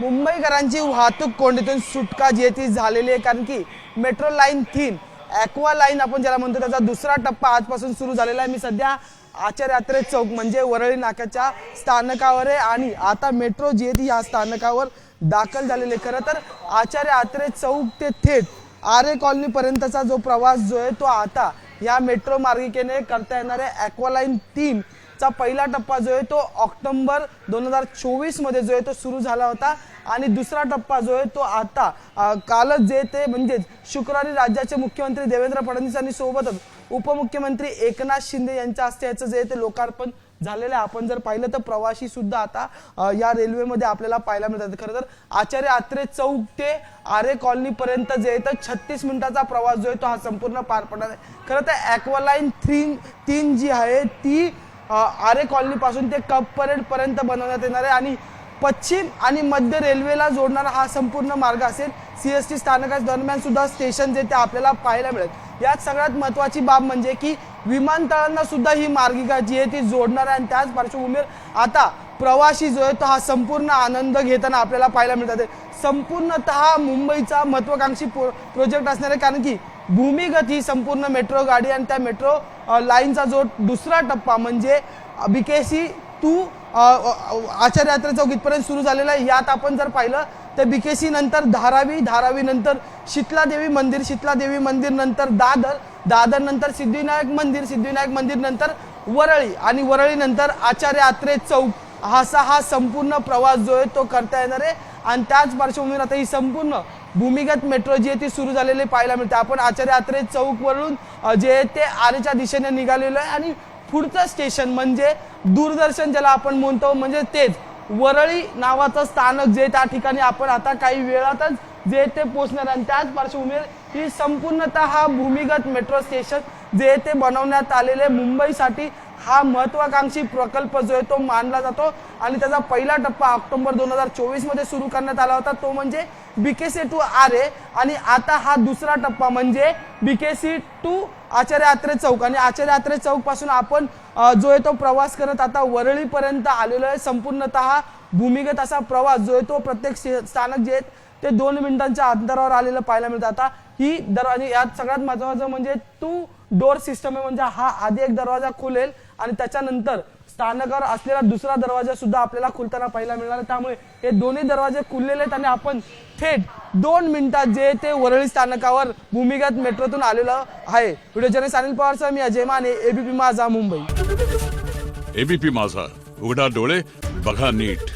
मुंबईकरांची वाहतूक कोंडीतून सुटका जी आहे ती झालेली आहे कारण की metro line three aqua line आपण ज्याला म्हणतो त्याचा दुसरा टप्पा आजपासून सुरू झालेला आहे. मी सध्या आचार्य यात्रे चौक म्हणजे वरळी नाक्याच्या स्थानकावर आहे आणि आता मेट्रो जी आहे ती या स्थानकावर दाखल झालेली आहे. खरं तर आचार्य यात्रे चौक ते थेट आरे कॉलनीपर्यंतचा जो प्रवास जो आहे तो आता या मेट्रो मार्गिकेने करता येणाऱ्या ॲक्वालाईन तीन चा पहिला टप्पा जो आहे तो ऑक्टोबर दोन हजार चोवीसमध्ये जो आहे तो सुरू झाला होता. आणि दुसरा टप्पा जो आहे तो आता कालच जे ते म्हणजेच शुक्रवारी राज्याचे मुख्यमंत्री देवेंद्र फडणवीस यांनी सोबतच उपमुख्यमंत्री एकनाथ शिंदे यांच्या हस्ते याचं जे आहे ते लोकार्पण झालेलं आहे. आपण जर पाहिलं तर प्रवासी सुद्धा आता या रेल्वेमध्ये आपल्याला पाहायला मिळतात. खरं तर आचार्य आत्रे चौक ते आरे कॉलनीपर्यंत जे आहे तर छत्तीस मिनिटाचा प्रवास जो आहे तो हा संपूर्ण पार पडणार आहे. खरं तर ॲक्वालाईन थ्री तीन जी आहे ती आरे कॉलनीपासून ते कप परेडपर्यंत बनवण्यात येणार आहे आणि पश्चिम आणि मध्य रेल्वेला जोडणारा हा संपूर्ण मार्ग असेल. सी एस टी स्थानकाच्या दरम्यान सुद्धा स्टेशन जे ते आपल्याला पाहायला मिळेल. यात सगळ्यात महत्वाची बाब म्हणजे की विमानतळांना सुद्धा ही मार्गिका जी आहे ती जोडणार आहे आणि त्याच पार्श्वभूमीवर आता प्रवासी जो आहे तो हा संपूर्ण आनंद घेताना आपल्याला पाहायला मिळतात. संपूर्णतः मुंबईचा महत्वाकांक्षी प्रोजेक्ट असणार आहे. कारण की भूमिगत ही संपूर्ण मेट्रो गाडी आणि त्या मेट्रो लाईनचा जो दुसरा टप्पा म्हणजे बीकेसी टू आचार्य यात्रा चौक इथपर्यंत सुरू झालेला आहे. यात आपण जर पाहिलं तर बीकेसी नंतर धारावी धारावी नंतर शीतलादेवी मंदिर शीतलादेवी मंदिर नंतर दादर दादर नंतर सिद्धिविनायक मंदिर सिद्धिविनायक मंदिर नंतर वरळी आणि वरळी नंतर आचार्य यात्रे चौक. असा हा संपूर्ण प्रवास जो आहे तो करता येणार आहे. आणि त्याच पार्श्वभूमीवर आता ही संपूर्ण भूमिगत मेट्रो जी आहे ती सुरू झालेली पाहायला मिळते. आपण आचार्य आत्रे चौकवरून जे आहे ते आरेच्या दिशेने निघालेलो आहे आणि पुढचं स्टेशन म्हणजे दूरदर्शन ज्याला आपण म्हणतो म्हणजे तेच वरळी नावाचं स्थानक जे त्या ठिकाणी आपण आता काही वेळातच जे ते पोहोचणार आणि त्याच पार्श्वभूमीवर ही संपूर्णतः हा भूमिगत मेट्रो स्टेशन जे ते बनवण्यात आलेले मुंबईसाठी हा महत्वाकांक्षी प्रकल्प जो आहे तो मानला जातो. आणि त्याचा पहिला टप्पा ऑक्टोबर दोन हजार चोवीसमध्ये सुरू करण्यात आला होता. तो म्हणजे बीकेसी टू आरे आणि आता हा दुसरा टप्पा म्हणजे बीकेसी टू आचार्य आत्रे चौक. आणि आचार्य आत्रे चौकपासून आपण जो आहे तो प्रवास करत आता वरळीपर्यंत आलेलो आहे. संपूर्णतः भूमिगत असा प्रवास जो आहे तो प्रत्येक स्थानक जे आहेत ते दोन मिनिटांच्या अंतरावर आलेलं पाहायला मिळतं. आता ही दरवाजे यात सगळ्यात महत्वाचं म्हणजे टू डोर सिस्टम आहे म्हणजे हा आधी एक दरवाजा खुलेल आणि त्याच्यानंतर स्थानकावर असलेला दुसरा दरवाजा सुद्धा आपल्याला खुलताना पाहायला मिळणार त्यामुळे हे दोन्ही दरवाजे खुललेले आहेत आणि आपण थेट दोन मिनिटात जे ते वरळी स्थानकावर भूमिगत मेट्रोतून आलेलं आहे. व्हिडिओ जर्नलिस्ट अनिल पवारसह मी अजय माने एबीपी माझा मुंबई. एबीपी माझा उघडा डोळे बघा नीट.